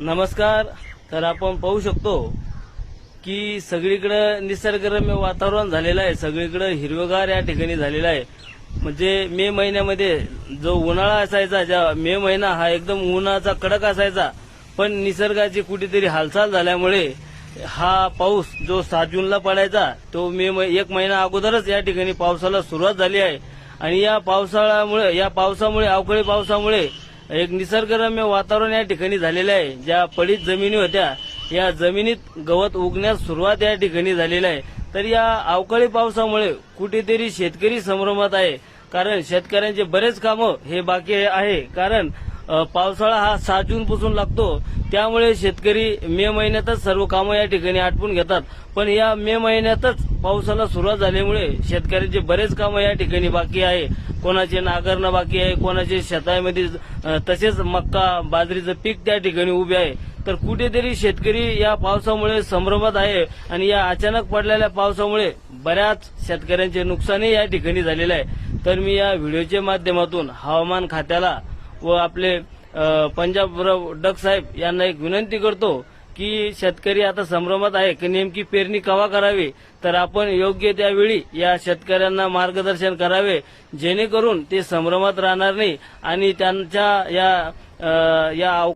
नमस्कार. तर आपण पाहू शकतो की सगळीकडं निसर्गरम्य वातावरण झालेलं आहे. सगळीकडं हिरवगार या ठिकाणी झालेलं आहे. म्हणजे मे महिन्यामध्ये जो उन्हाळा असायचा ज्या मे महिना हा एकदम उन्हाचा कडक असायचा पण निसर्गाची कुठेतरी हालचाल झाल्यामुळे हा पाऊस जो सात जूनला पडायचा तो मे एक महिना अगोदरच या ठिकाणी पावसाला सुरुवात झाली आहे. आणि या पावसाळ्यामुळे या पावसामुळे अवकाळी पावसामुळे एक निसर्गरम्य वातावरण या ठिकाणी झालेलं आहे. ज्या पडीत जमिनी होत्या या जमिनीत गवत उगण्यास सुरुवात या ठिकाणी झालेली आहे. तर या अवकाळी पावसामुळे कुठेतरी शेतकरी संभ्रमात आहे. कारण शेतकऱ्यांचे बरेच कामं हे बाकी आहे. कारण पावसाळा हा सहा जून पासून लागतो. त्यामुळे शेतकरी मे महिन्यातच सर्व कामं या ठिकाणी आटपून घेतात. पण या मे महिन्यातच पावसाला सुरुवात झाल्यामुळे शेतकऱ्यांचे बरेच कामं या ठिकाणी बाकी आहे. कोणाचे नांगरणं बाकी आहे कोणाचे शेतामध्ये तसेच मक्का बाजरीचं पीक त्या ठिकाणी उभे आहे. तर कुठेतरी शेतकरी या पावसामुळे संभ्रमात आहे आणि या अचानक पडलेल्या पावसामुळे बऱ्याच शेतकऱ्यांचे नुकसानही या ठिकाणी झालेलं आहे. तर मी या व्हिडिओच्या माध्यमातून हवामान खात्याला व आपले पंजाबराव डक साहेब यांना एक विनंती करतो की शेतकरी आता संभ्रमात आहे की नेमकी पेरणी कवा करावी? तर आपण योग्य त्यावेळी या शेतकऱ्यांना मार्गदर्शन करावे जेणेकरून ते संभ्रमात राहणार नाही आणि त्यांच्या या या